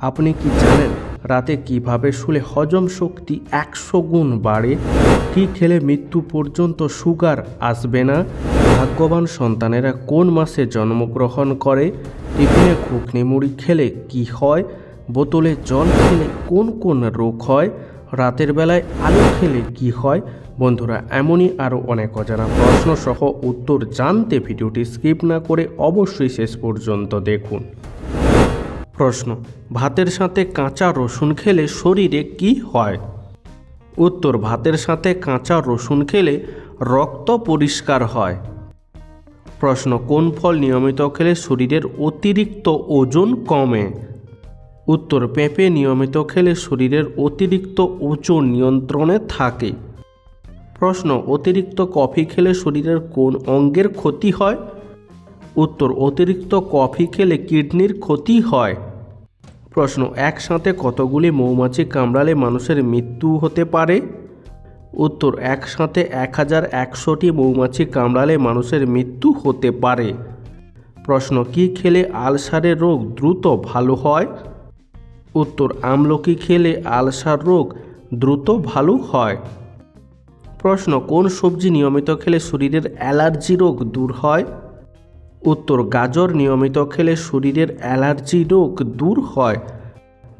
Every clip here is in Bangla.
আপনি কি জানেন রাতে কীভাবে শুলে হজম শক্তি একশো গুণ বাড়ে? কি খেলে মৃত্যু পর্যন্ত সুগার আসবে না? ভাগ্যবান সন্তানেরা কোন মাসে জন্মগ্রহণ করে? টিফিনে ঘুগনি মুড়ি খেলে কি হয়? বোতলে জল খেলে কোন কোন রোগ হয়? রাতের বেলায় আলু খেলে কি হয়? বন্ধুরা, এমনই আরও অনেক অজানা প্রশ্ন সহ উত্তর জানতে ভিডিওটি স্কিপ না করে অবশ্যই শেষ পর্যন্ত দেখুন। প্রশ্ন, ভাতের সাথে কাঁচা রসুন খেলে শরীরে কি হয়? উত্তর, ভাতের সাথে কাঁচা রসুন খেলে রক্ত পরিষ্কার হয়। প্রশ্ন, কোন ফল নিয়মিত খেলে শরীরের অতিরিক্ত ওজন কমে? উত্তর, পেঁপে নিয়মিত খেলে শরীরের অতিরিক্ত ওজন নিয়ন্ত্রণে থাকে। প্রশ্ন, অতিরিক্ত কফি খেলে শরীরের কোন অঙ্গের ক্ষতি হয়? উত্তর, অতিরিক্ত কফি খেলে কিডনির ক্ষতি হয়। প্রশ্ন, একসাথে কতগুলি মৌমাছি কামড়ালে মানুষের মৃত্যু হতে পারে? উত্তর, একসাথে এক হাজার একশোটি মৌমাছি কামড়ালে মানুষের মৃত্যু হতে পারে। প্রশ্ন, কি খেলে আলসারের রোগ দ্রুত ভালো হয়? উত্তর, আমলকি খেলে আলসার রোগ দ্রুত ভালো হয়। প্রশ্ন, কোন সবজি নিয়মিত খেলে শরীরের অ্যালার্জি রোগ দূর হয়? উত্তর, গাজর নিয়মিত খেলে শরীরের অ্যালার্জি রোগ দূর হয়।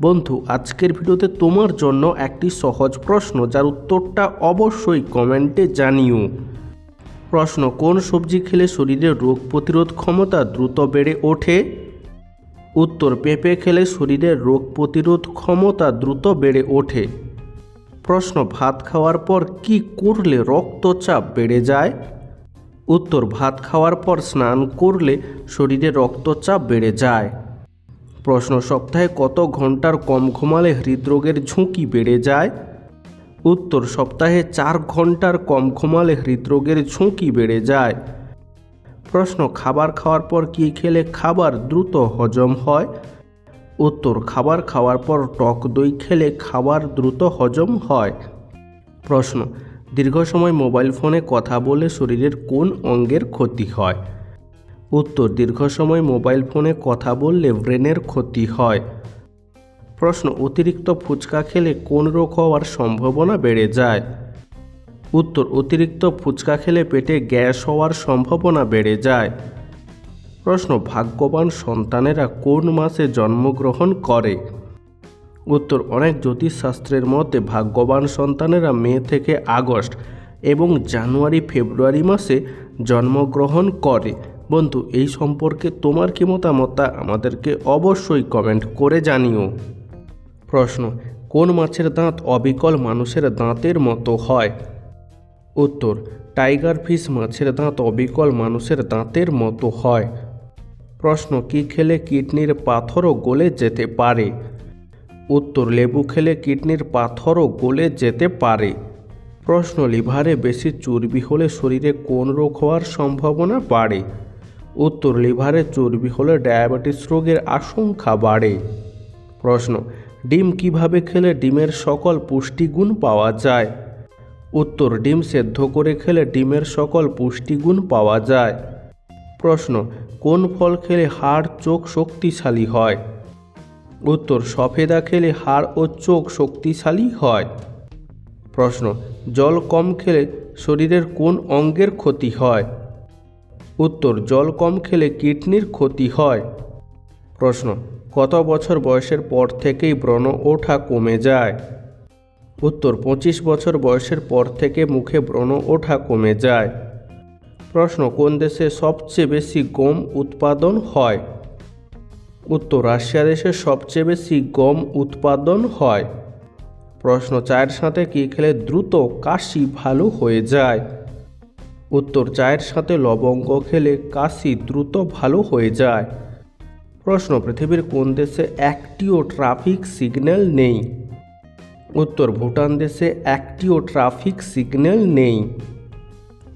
বন্ধু, আজকের ভিডিওতে তোমার জন্য একটি সহজ প্রশ্ন, যার উত্তরটা অবশ্যই কমেন্টে জানিও। প্রশ্ন, কোন সবজি খেলে শরীরের রোগ প্রতিরোধ ক্ষমতা দ্রুত বেড়ে ওঠে? উত্তর, পেঁপে খেলে শরীরের রোগ প্রতিরোধ ক্ষমতা দ্রুত বেড়ে ওঠে। প্রশ্ন, ভাত খাওয়ার পর কি করলে রক্তচাপ বেড়ে যায়? উত্তর ভাত খাওয়ার পর স্নান করলে শরীরে রক্তচাপ বেড়ে যায়। প্রশ্ন সপ্তাহে কত ঘণ্টার কম ঘুমালে হৃদরোগের ঝুঁকি বেড়ে যায়? উত্তর সপ্তাহে চার ঘণ্টার কম ঘুমালে হৃদরোগের ঝুঁকি বেড়ে যায়। প্রশ্ন, খাবার খাওয়ার পর কী খেলে খাবার দ্রুত হজম হয়? উত্তর, খাবার খাওয়ার পর টক দই খেলে খাবার দ্রুত হজম হয়। প্রশ্ন দীর্ঘ সময় মোবাইল ফোনে কথা বলে শরীরের কোন অঙ্গের ক্ষতি হয়? উত্তর, দীর্ঘ সময় মোবাইল ফোনে কথা বললে ব্রেনের ক্ষতি হয়। প্রশ্ন, অতিরিক্ত ফুচকা খেলে কোন রোগ হওয়ার সম্ভাবনা বেড়ে যায়? উত্তর, অতিরিক্ত ফুচকা খেলে পেটে গ্যাস হওয়ার সম্ভাবনা বেড়ে যায়। প্রশ্ন, ভাগ্যবান সন্তানেরা কোন মাসে জন্মগ্রহণ করে? উত্তর, অনেক জ্যোতিষশাস্ত্রের মতে ভাগ্যবান সন্তানেরা মে থেকে আগস্ট এবং জানুয়ারি ফেব্রুয়ারি মাসে জন্মগ্রহণ করে। বন্ধু, এই সম্পর্কে তোমার কি মতামত আমাদেরকে অবশ্যই কমেন্ট করে জানিও। প্রশ্ন, কোন মাছের দাঁত অবিকল মানুষের দাঁতের মতো হয়? উত্তর টাইগার ফিশ মাছের দাঁত অবিকল মানুষের দাঁতের মতো হয়। প্রশ্ন, কি খেলে কিডনির পাথরও গলে যেতে পারে? উত্তর, লেবু খেলে কিডনির পাথরও গলে যেতে পারে। প্রশ্ন, লিভারে বেশি চর্বি হলে শরীরে কোন রোগ হওয়ার সম্ভাবনা বাড়ে? উত্তর, লিভারে চর্বি হলে ডায়াবেটিস রোগের আশঙ্কা বাড়ে। প্রশ্ন, ডিম কীভাবে খেলে ডিমের সকল পুষ্টিগুণ পাওয়া যায়? উত্তর, ডিম সেদ্ধ করে খেলে ডিমের সকল পুষ্টিগুণ পাওয়া যায়। প্রশ্ন, কোন ফল খেলে হাড় চোখ শক্তিশালী হয়? উত্তর, সফেদা খেলে হাড় ও চোখ শক্তিশালী হয়। প্রশ্ন, জল কম খেলে শরীরের কোন অঙ্গের ক্ষতি হয়? উত্তর, জল কম খেলে কিডনির ক্ষতি হয়। প্রশ্ন, কত বছর বয়সের পর থেকেই ব্রণ ওঠা কমে যায়? উত্তর, পঁচিশ বছর বয়সের পর থেকে মুখে ব্রণ ওঠা কমে যায়। প্রশ্ন, কোন দেশে সবচেয়ে বেশি গম উৎপাদন হয়? উত্তর রাশিয়া দেশে সবচেয়ে বেশি গম উৎপাদন হয়। প্রশ্ন চায়ের সাথে কী খেলে দ্রুত কাশি ভালো হয়ে যায়? উত্তর চায়ের সাথে লবঙ্গ খেলে কাশি দ্রুত ভালো হয়ে যায়। প্রশ্ন, পৃথিবীর কোন দেশে একটিও ট্রাফিক সিগন্যাল নেই? উত্তর, ভুটান দেশে একটিও ট্রাফিক সিগন্যাল নেই।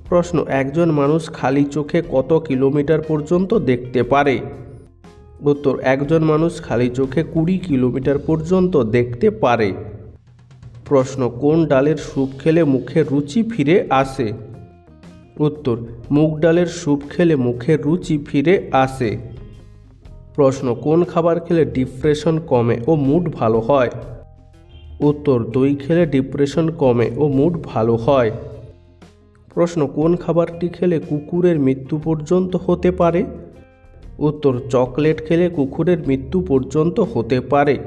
প্রশ্ন, একজন মানুষ খালি চোখে কত কিলোমিটার পর্যন্ত দেখতে পারে? উত্তর, একজন মানুষ খালি চোখে কুড়ি কিলোমিটার পর্যন্ত দেখতে পারে। প্রশ্ন, কোন ডালের স্যুপ খেলে মুখে রুচি ফিরে আসে? উত্তর, মুগ ডালের স্যুপ খেলে মুখে রুচি ফিরে আসে। প্রশ্ন, কোন খাবার খেলে ডিপ্রেশন কমে ও মুড ভালো হয়? উত্তর, দই খেলে ডিপ্রেশন কমে ও মুড ভালো হয়। প্রশ্ন, কোন খাবারটি খেলে কুকুরের মৃত্যু পর্যন্ত হতে পারে? উত্তর, চকলেট খেলে কুকুরের মৃত্যু পর্যন্ত হতে পারে।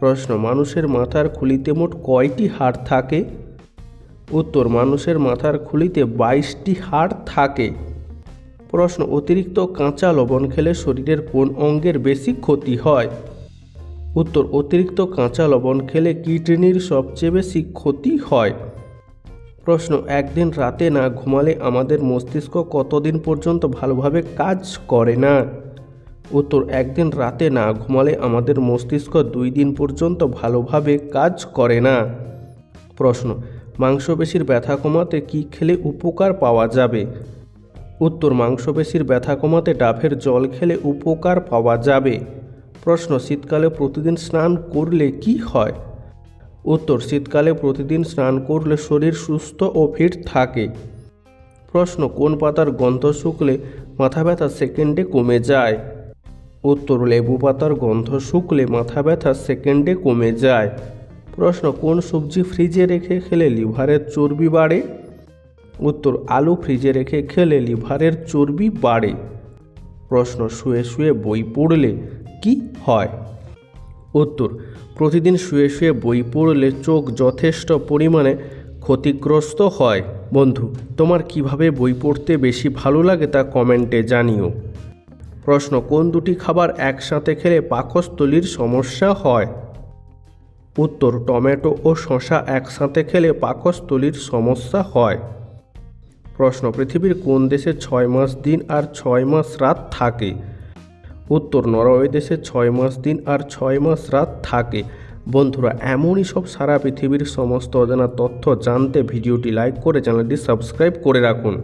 প্রশ্ন, মানুষের মাথার খুলিতে মোট কয়টি হাড় থাকে? উত্তর, মানুষের মাথার খুলিতে বাইশটি হাড় থাকে। প্রশ্ন, অতিরিক্ত কাঁচা লবণ খেলে শরীরের কোন অঙ্গের বেশি ক্ষতি হয়? উত্তর, অতিরিক্ত কাঁচা লবণ খেলে কিডনির সবচেয়ে বেশি ক্ষতি হয়। প্রশ্ন, একদিন রাতে না ঘুমালে আমাদের মস্তিষ্ক কতদিন পর্যন্ত ভালোভাবে কাজ করে না? উত্তর, একদিন রাতে না ঘুমালে আমাদের মস্তিষ্ক দুই দিন পর্যন্ত ভালোভাবে কাজ করে না। প্রশ্ন, মাংসপেশির ব্যথা কমাতে কি খেলে উপকার পাওয়া যাবে? উত্তর, মাংসপেশির ব্যথা কমাতে ডাবের জল খেলে উপকার পাওয়া যাবে। প্রশ্ন, শীতকালে প্রতিদিন স্নান করলে কি হয়? উত্তর, শীতকালে প্রতিদিন স্নান করলে শরীর সুস্থ ও ফিট থাকে। প্রশ্ন, কোন পাতার গন্ধ শুকলে মাথা ব্যথা সেকেন্ডে কমে যায়? উত্তর, লেবু পাতার গন্ধ শুকলে মাথা ব্যথা সেকেন্ডে কমে যায়। প্রশ্ন, কোন সবজি ফ্রিজে রেখে খেলে লিভারের চর্বি বাড়ে? উত্তর, আলু ফ্রিজে রেখে খেলে লিভারের চর্বি বাড়ে। প্রশ্ন, শুয়ে শুয়ে বই পড়লে কি হয়? উত্তর প্রতিদিন শুয়ে শুয়ে বই পড়লে চোখ যথেষ্ট পরিমাণে ক্ষতিগ্রস্ত হয়। বন্ধু, তোমার কীভাবে বই পড়তে বেশি ভালো লাগে তা কমেন্টে জানিও। প্রশ্ন, কোন দুটি খাবার একসাথে খেলে পাকস্থলীর সমস্যা হয়? উত্তর, টমেটো ও শসা একসাথে খেলে পাকস্থলীর সমস্যা হয়। প্রশ্ন, পৃথিবীর কোন দেশে ছয় মাস দিন আর ছয় মাস রাত থাকে? উত্তর নরওয়ে দেশে ছয় মাস দিন আর ছয় মাস রাত থাকে। বন্ধুরা, এমনই সব সারা পৃথিবীর সমস্ত অজানা তথ্য জানতে ভিডিওটি লাইক করে চ্যানেলটি সাবস্ক্রাইব করে রাখুন।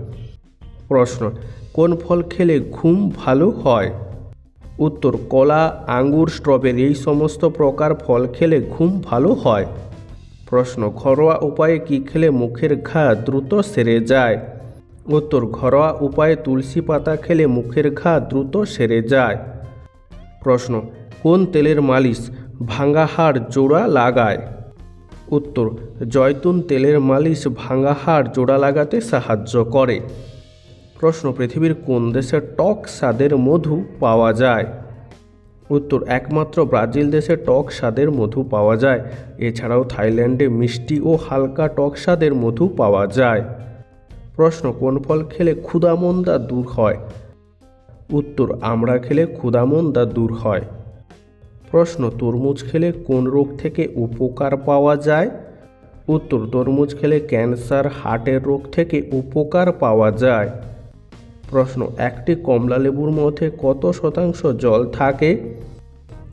প্রশ্ন, কোন ফল খেলে ঘুম ভালো হয়? উত্তর, কলা, আঙ্গুর, স্ট্রবেরি, এই সমস্ত প্রকার ফল খেলে ঘুম ভালো হয়। প্রশ্ন, ঘরোয়া উপায়ে কি খেলে মুখের ঘা দ্রুত সেরে যায়? উত্তর ঘরোয়া উপায়ে তুলসী পাতা খেলে মুখের ঘা দ্রুত সেরে যায়। প্রশ্ন, কোন তেলের মালিশ ভাঙ্গা হাড় জোড়া লাগায়? উত্তর, জয়তুন তেলের মালিশ ভাঙ্গা হাড় জোড়া লাগাতে সাহায্য করে। প্রশ্ন, পৃথিবীর কোন দেশে টক স্বাদের মধু পাওয়া যায়? উত্তর, একমাত্র ব্রাজিল দেশে টক স্বাদের মধু পাওয়া যায়। এছাড়াও থাইল্যান্ডে মিষ্টি ও হালকা টক স্বাদের মধু পাওয়া যায়। প্রশ্ন, কোন ফল খেলে ক্ষুদামন্দা দূর হয়? উত্তর আমরা খেলে ক্ষুদামন্দা দূর হয়। প্রশ্ন, তরমুজ খেলে কোন রোগ থেকে উপকার পাওয়া যায়? উত্তর, তরমুজ খেলে ক্যান্সার, হার্টের রোগ থেকে উপকার পাওয়া যায়। প্রশ্ন, একটি কমলা লেবুর মধ্যে কত শতাংশ জল থাকে?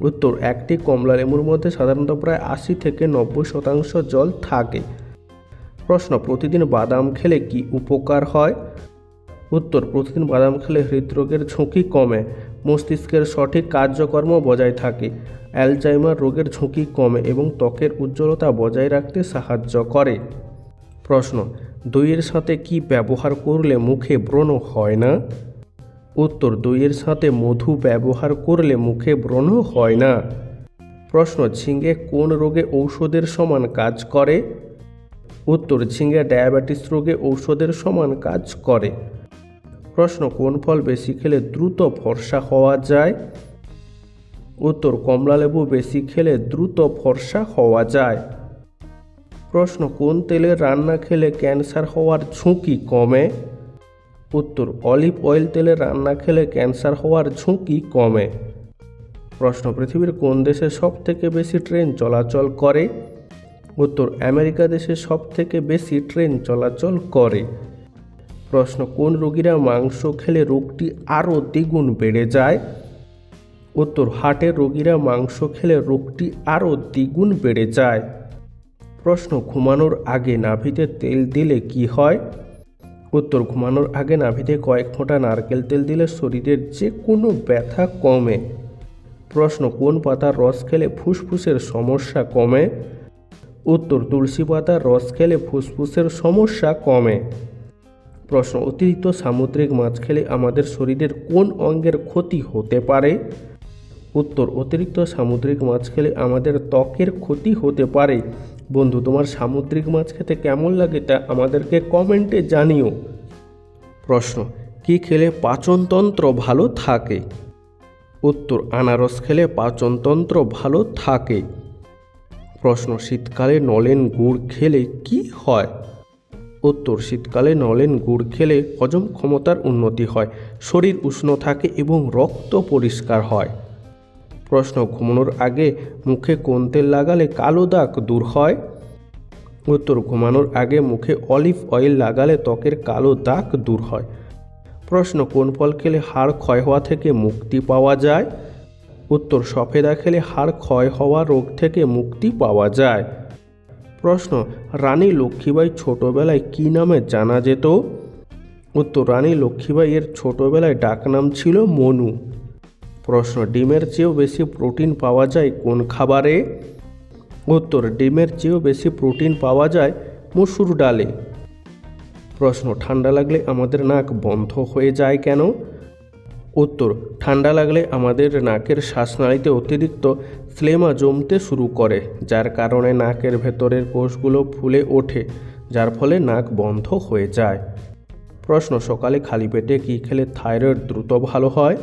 উত্তর, একটি কমলা লেবুর মধ্যে সাধারণত প্রায় আশি থেকে নব্বই শতাংশ জল থাকে। প্রশ্ন, প্রতিদিন বাদাম খেলে কি উপকার হয়? উত্তর, প্রতিদিন বাদাম খেলে হৃদরোগের ঝুঁকি কমে, মস্তিষ্কের সঠিক কার্যকর্ম বজায় থাকে, অ্যালজাইমার রোগের ঝুঁকি কমে এবং ত্বকের উজ্জ্বলতা বজায় রাখতে সাহায্য করে। প্রশ্ন, দইয়ের সাথে কি ব্যবহার করলে মুখে ব্রণ হয় না? উত্তর, দইয়ের সাথে মধু ব্যবহার করলে মুখে ব্রণ হয় না। প্রশ্ন, ঝিঙ্গে কোন রোগে ঔষধের সমান কাজ করে? উত্তর ঝিঙ্গে ডায়াবেটিস রোগে ঔষধের সমান কাজ করে। প্রশ্ন, কোন ফল বেশি খেলে দ্রুত ফর্সা হওয়া যায়? উত্তর, কমলালেবু বেশি খেলে দ্রুত ফর্সা হওয়া যায়। প্রশ্ন, কোন তেলে রান্না খেলে ক্যান্সার হওয়ার ঝুঁকি কমে? উত্তর, অলিভ অয়েল তেলে রান্না খেলে ক্যান্সার হওয়ার ঝুঁকি কমে। প্রশ্ন, পৃথিবীর কোন দেশে সব থেকে বেশি ট্রেন চলাচল করে? উত্তর আমেরিকা দেশে সব থেকে বেশি ট্রেন চলাচল করে। প্রশ্ন, কোন রোগীরা মাংস খেলে রোগটি আরও দ্বিগুণ বেড়ে যায়? উত্তর, হার্টের রোগীরা মাংস খেলে রোগটি আরও দ্বিগুণ বেড়ে যায়। প্রশ্ন, ঘুমানোর আগে নাভিতে তেল দিলে কি হয়? উত্তর, ঘুমানোর আগে নাভিতে কয়েক ফোঁটা নারকেল তেল দিলে শরীরের যে কোনো ব্যথা কমে। প্রশ্ন, কোন পাতার রস খেলে ফুসফুসের সমস্যা কমে? উত্তর তুলসী পাতার রস খেলে ফুসফুসের সমস্যা কমে। প্রশ্ন, অতিরিক্ত সামুদ্রিক মাছ খেলে আমাদের শরীরের কোন অঙ্গের ক্ষতি হতে পারে? উত্তর, অতিরিক্ত সামুদ্রিক মাছ খেলে আমাদের ত্বকের ক্ষতি হতে পারে। বন্ধু, তোমার সামুদ্রিক মাছ খেতে কেমন লাগে তা আমাদেরকে কমেন্টে জানিও। প্রশ্ন, কি খেলে পাচনতন্ত্র ভালো থাকে? উত্তর, আনারস খেলে পাচনতন্ত্র ভালো থাকে। প্রশ্ন, শীতকালে নলেন গুড় খেলে কি হয়? উত্তর, শীতকালে নলেন গুড় খেলে হজম ক্ষমতার উন্নতি হয়, শরীর উষ্ণ থাকে এবং রক্ত পরিষ্কার হয়। প্রশ্ন, ঘুমানোর আগে মুখে কোন তেল লাগালে কালো দাগ দূর হয়? উত্তর, ঘুমানোর আগে মুখে অলিভ অয়েল লাগালে ত্বকের কালো দাগ দূর হয়। প্রশ্ন, কোন ফল খেলে হাড় ক্ষয় হওয়া থেকে মুক্তি পাওয়া যায়? উত্তর, সফেদা খেলে হাড় ক্ষয় হওয়া রোগ থেকে মুক্তি পাওয়া যায়। প্রশ্ন, রানী লক্ষ্মীবাই ছোটবেলায় কী নামে জানা যেত? উত্তর, রানী লক্ষ্মীবাই এর ছোটবেলায় ডাকনাম ছিল মনু। প্রশ্ন, ডিমের চেয়েও বেশি প্রোটিন পাওয়া যায় কোন খাবারে? উত্তর, ডিমের চেয়েও বেশি প্রোটিন পাওয়া যায় মসুর ডালে। প্রশ্ন, ঠান্ডা লাগলে আমাদের নাক বন্ধ হয়ে যায় কেন? উত্তর, ঠান্ডা লাগলে আমাদের নাকের শ্বাসনালীতে অতিরিক্ত ফ্লেমা জমতে শুরু করে, যার কারণে নাকের ভেতরের কোষগুলো ফুলে ওঠে, যার ফলে নাক বন্ধ হয়ে যায়। প্রশ্ন, সকালে খালি পেটে কী খেলে থাইরয়েড দ্রুত ভালো হয়?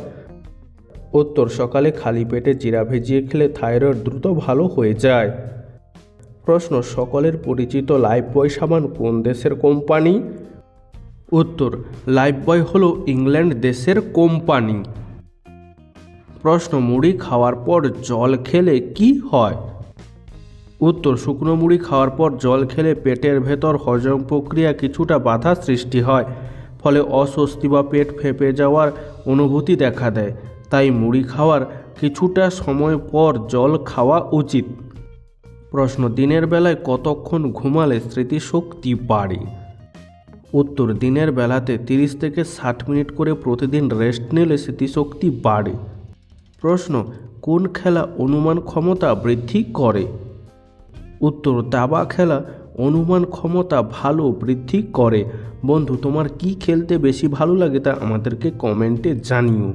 উত্তর, সকালে খালি পেটে জিরা ভেজিয়ে খেলে থাইরয়েড দ্রুত ভালো হয়ে যায়। প্রশ্ন, সকলের পরিচিত লাইফ বয় সাবান কোন দেশের কোম্পানি? উত্তর, লাইফবয় হলো ইংল্যান্ড দেশের কোম্পানি। প্রশ্ন, মুড়ি খাওয়ার পর জল খেলে কি হয়? উত্তর, শুকনো মুড়ি খাওয়ার পর জল খেলে পেটের ভেতর হজম প্রক্রিয়া কিছুটা বাধা সৃষ্টি হয়, ফলে অস্বস্তি বা পেট ফেঁপে যাওয়ার অনুভূতি দেখা দেয়। তাই মুড়ি খাওয়ার কিছুটা সময় পর জল খাওয়া উচিত। প্রশ্ন, দিনের বেলায় কতক্ষণ ঘুমালে স্মৃতিশক্তি বাড়ে? উত্তর দিনের বেলাতে তিরিশ থেকে ষাট মিনিট করে প্রতিদিন রেস্ট নিলে স্মৃতিশক্তি বাড়ে। প্রশ্ন, কোন খেলা অনুমান ক্ষমতা বৃদ্ধি করে? উত্তর, দাবা খেলা অনুমান ক্ষমতা ভালো বৃদ্ধি করে। বন্ধু, তোমার কি খেলতে বেশি ভালো লাগে তা আমাদেরকে কমেন্টে জানিও।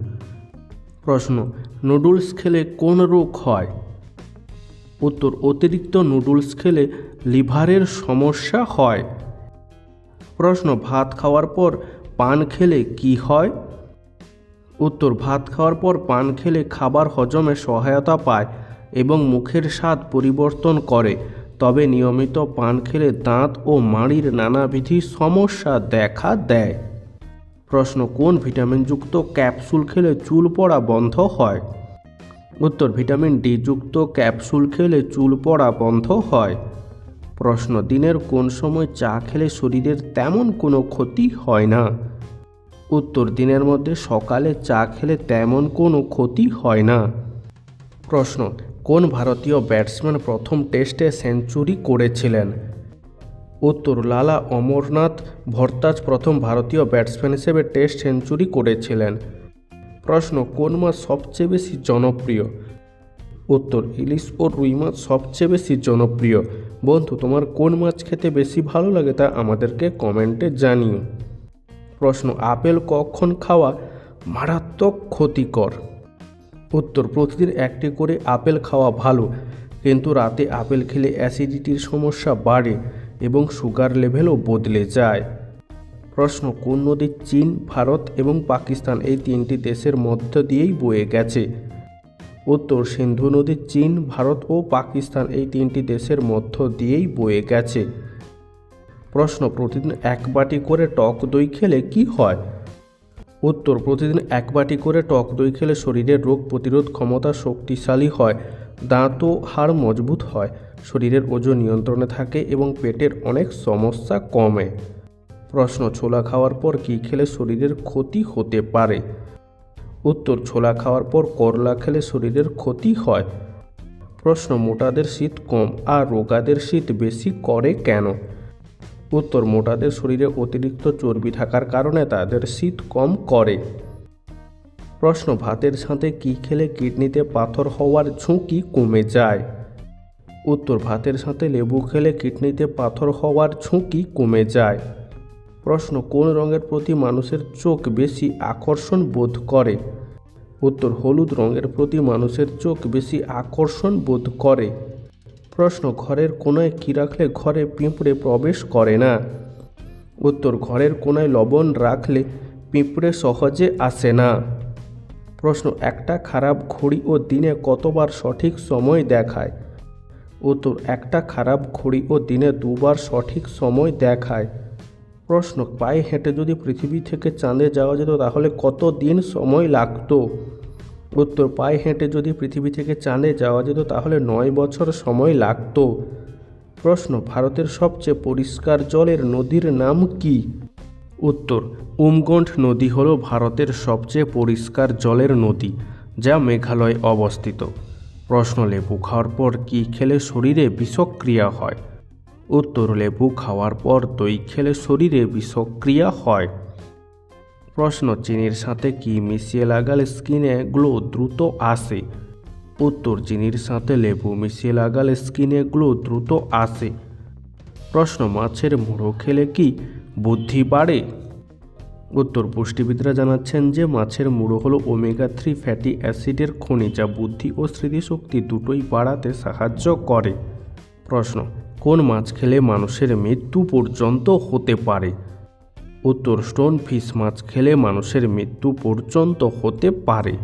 প্রশ্ন, নুডলস খেলে কোন রোগ হয়? উত্তর, অতিরিক্ত নুডলস খেলে লিভারের সমস্যা হয়। প্রশ্ন, ভাত খাওয়ার পর পান খেলে কি হয়? উত্তর, ভাত খাওয়ার পর পান খেলে খাবার হজমে সহায়তা পায় এবং মুখের স্বাদ পরিবর্তন করে। তবে নিয়মিত পান খেলে দাঁত ও মাড়ির নানাবিধি সমস্যা দেখা দেয়। প্রশ্ন, কোন ভিটামিনযুক্ত ক্যাপসুল খেলে চুল পড়া বন্ধ হয়? উত্তর, ভিটামিন ডি যুক্ত ক্যাপসুল খেলে চুল পড়া বন্ধ হয়। প্রশ্ন, দিনের কোন সময় চা খেলে শরীরের তেমন কোনো ক্ষতি হয় না? উত্তর, দিনের মধ্যে সকালে চা খেলে তেমন কোনো ক্ষতি হয় না। প্রশ্ন, কোন ভারতীয় ব্যাটসম্যান প্রথম টেস্টে সেঞ্চুরি করেছিলেন? উত্তর, লালা অমরনাথ ভরতাজ প্রথম ভারতীয় ব্যাটসম্যান হিসেবে টেস্ট সেঞ্চুরি করেছিলেন। প্রশ্ন, কোন মাস সবচেয়ে বেশি জনপ্রিয়? উত্তর, ইলিশ ও রুই মাছ সবচেয়ে বেশি জনপ্রিয়। বন্ধু, তোমার কোন মাছ খেতে বেশি ভালো লাগে তা আমাদেরকে কমেন্টে জানিও। প্রশ্ন, আপেল কখন খাওয়া মারাত্মক ক্ষতিকর? উত্তর, প্রতিদিন একটি করে আপেল খাওয়া ভালো, কিন্তু রাতে আপেল খেলে অ্যাসিডিটির সমস্যা বাড়ে এবং সুগার লেভেলও বদলে যায়। প্রশ্ন, কোন নদী চীন, ভারত এবং পাকিস্তান এই তিনটি দেশের মধ্য দিয়েই বয়ে গেছে? উত্তর সিন্ধু নদী, চীন, ভারত ও পাকিস্তান এই তিনটি দেশের মধ্য দিয়েই বয়ে গেছে। প্রশ্ন, প্রতিদিন এক বাটি করে টক দই খেলে কি হয়? উত্তর, প্রতিদিন এক বাটি করে টক দই খেলে শরীরের রোগ প্রতিরোধ ক্ষমতা শক্তিশালী হয় দাঁত ও হাড় মজবুত হয়, শরীরের ওজন নিয়ন্ত্রণে থাকে এবং পেটের অনেক সমস্যা কমে। প্রশ্ন, ছোলা খাওয়ার পর কী খেলে শরীরের ক্ষতি হতে পারে? উত্তর ছোলা খাওয়ার পর করলা খেলে শরীরের ক্ষতি হয়। প্রশ্ন, মোটাদের শীত কম আর রোগাদের শীত বেশি করে কেন? উত্তর, মোটাদের শরীরে অতিরিক্ত চর্বি থাকার কারণে তাদের শীত কম করে। প্রশ্ন, ভাতের সাথে কী খেলে কিডনিতে পাথর হওয়ার ঝুঁকি কমে যায়? উত্তর, ভাতের সাথে লেবু খেলে কিডনিতে পাথর হওয়ার ঝুঁকি কমে যায়। প্রশ্ন, কোন রঙের প্রতি মানুষের চোখ বেশি আকর্ষণ বোধ করে? উত্তর, হলুদ রঙের প্রতি মানুষের চোখ বেশি আকর্ষণ বোধ করে। প্রশ্ন, ঘরের কোনায় কী রাখলে ঘরে পিঁপড়ে প্রবেশ করে না? উত্তর, ঘরের কোনায় লবণ রাখলে পিঁপড়ে সহজে আসে না। প্রশ্ন, একটা খারাপ ঘড়ি ও দিনে কতবার সঠিক সময় দেখায়? উত্তর, একটা খারাপ ঘড়ি ও দিনে দুবার সঠিক সময় দেখায়। প্রশ্ন, পায়ে হেঁটে যদি পৃথিবী থেকে চাঁদে যাওয়া যেত তাহলে কত দিন সময় লাগতো? উত্তর, পায়ে হেঁটে যদি পৃথিবী থেকে চাঁদে যাওয়া যেত তাহলে নয় বছর সময় লাগতো। প্রশ্ন, ভারতের সবচেয়ে পরিষ্কার জলের নদীর নাম কি? উত্তর উমগণ্ড নদী হল ভারতের সবচেয়ে পরিষ্কার জলের নদী, যা মেঘালয়ে অবস্থিত। প্রশ্ন, লেবু খাওয়ার পর কী খেলে শরীরে বিষক্রিয়া হয়? উত্তর লেবু খাওয়ার পর দই খেলে শরীরে বিষক্রিয়া হয়। প্রশ্ন, চিনির সাথে কি মিশিয়ে লাগালে স্কিনে গ্লো দ্রুত আসে? উত্তর, চিনির সাথে লেবু মিশিয়ে লাগালে স্কিনে গ্লো দ্রুত আসে। প্রশ্ন, মাছের মুড়ো খেলে কি বুদ্ধি বাড়ে? উত্তর, পুষ্টিবিদরা জানাচ্ছেন যে মাছের মুড়ো হলো ওমেগা থ্রি ফ্যাটি অ্যাসিডের খনি যা বুদ্ধি ও স্মৃতিশক্তি দুটোই বাড়াতে সাহায্য করে। প্রশ্ন কোন মাছ খেলে মানুষের মৃত্যু পর্যন্ত হতে পারে? উত্তর, স্টোন ফিশ মাছ খেলে মানুষের মৃত্যু পর্যন্ত হতে পারে।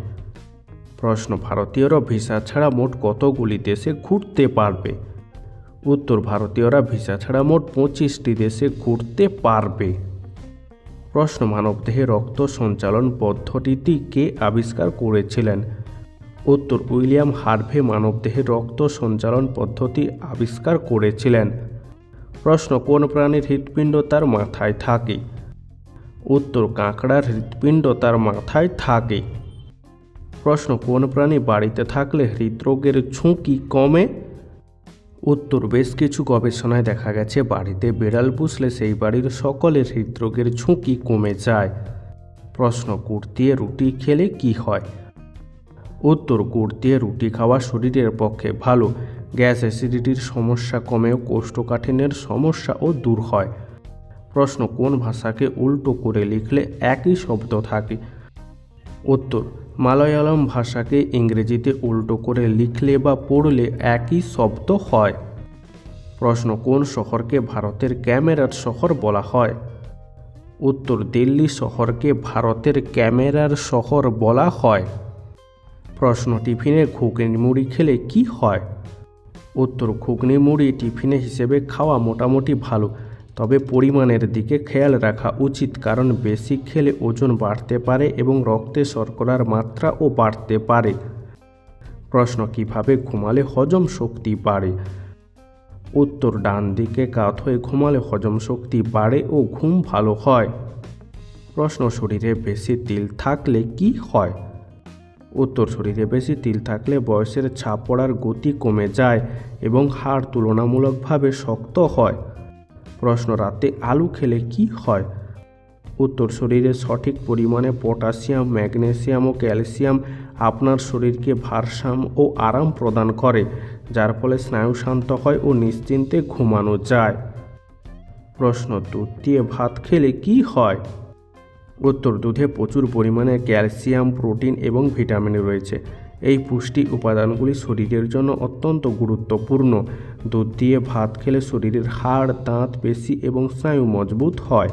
প্রশ্ন, ভারতীয়রা ভিসা ছাড়া মোট কতগুলি দেশে ঘুরতে পারবে? উত্তর, ভারতীয়রা ভিসা ছাড়া মোট পঁচিশটি দেশে ঘুরতে পারবে। প্রশ্ন, মানবদেহে রক্ত সঞ্চালন পদ্ধতিটি কে আবিষ্কার করেছিলেন? উত্তর উইলিয়াম হার্ভে মানবদেহে রক্ত সঞ্চালন পদ্ধতি আবিষ্কার করেছিলেন। প্রশ্ন, কোন প্রাণীর হৃৎপিণ্ড তার মাথায় থাকে? উত্তর, কাঁকড়ার হৃৎপিণ্ড তার মাথায় থাকে। প্রশ্ন, কোন প্রাণী বাড়িতে থাকলে হৃদরোগের ঝুঁকি কমে? উত্তর, বেশ কিছু গবেষণায় দেখা গেছে, বাড়িতে বেড়াল পুষলে সেই বাড়ির সকলের হৃদরোগের ঝুঁকি কমে যায়। প্রশ্ন দিয়ে রুটি খেলে কি হয়? উত্তর গুড় দিয়ে রুটি খাওয়া শরীরের পক্ষে ভালো। গ্যাস অ্যাসিডিটির সমস্যা কমেও কোষ্ঠকাঠিন্যের সমস্যাও দূর হয়। প্রশ্ন, কোন ভাষাকে উল্টো করে লিখলে একই শব্দ থাকে? উত্তর, মালয়ালম ভাষাকে ইংরেজিতে উল্টো করে লিখলে বা পড়লে একই শব্দ হয়। প্রশ্ন, কোন শহরকে ভারতের ক্যামেরার শহর বলা হয়? উত্তর, দিল্লি শহরকে ভারতের ক্যামেরার শহর বলা হয়। প্রশ্ন টিফিনে ঘুগনি মুড়ি খেলে কি হয়? উত্তর ঘুগনি মুড়ি টিফিনে হিসেবে খাওয়া মোটামুটি ভালো, তবে পরিমাণের দিকে খেয়াল রাখা উচিত, কারণ বেশি খেলে ওজন বাড়তে পারে এবং রক্তে শর্করার মাত্রাও বাড়তে পারে। প্রশ্ন, কীভাবে ঘুমালে হজম শক্তি বাড়ে? উত্তর, ডান দিকে কাত হয়ে ঘুমালে হজম শক্তি বাড়ে ও ঘুম ভালো হয়। প্রশ্ন, শরীরে বেশি তিল থাকলে কি হয়? উত্তর শরীরে বেশি তিল থাকলে বয়সের ছাপ পড়ার গতি কমে যায় এবং হাড় তুলনামূলকভাবে শক্ত হয়। প্রশ্ন, রাতে আলু খেলে কি হয়? উত্তর শরীরে সঠিক পরিমাণে পটাশিয়াম ম্যাগনেসিয়াম ও ক্যালসিয়াম আপনার শরীরকে ভারসাম্য ও আরাম প্রদান করে, যার ফলে স্নায়ু শান্ত হয় ও নিশ্চিন্তে ঘুমানো যায়। প্রশ্ন, দুধ দিয়ে ভাত খেলে কি হয়? উত্তর, দুধে প্রচুর পরিমাণে ক্যালসিয়াম, প্রোটিন এবং ভিটামিন রয়েছে। এই পুষ্টি উপাদানগুলি শরীরের জন্য অত্যন্ত গুরুত্বপূর্ণ। দুধ দিয়ে ভাত খেলে শরীরের হাড়, দাঁত, পেশি এবং স্নায়ু মজবুত হয়।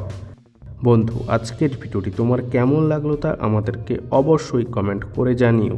বন্ধু, আজকের ভিডিওটি তোমার কেমন লাগল তা আমাদেরকে অবশ্যই কমেন্ট করে জানিও।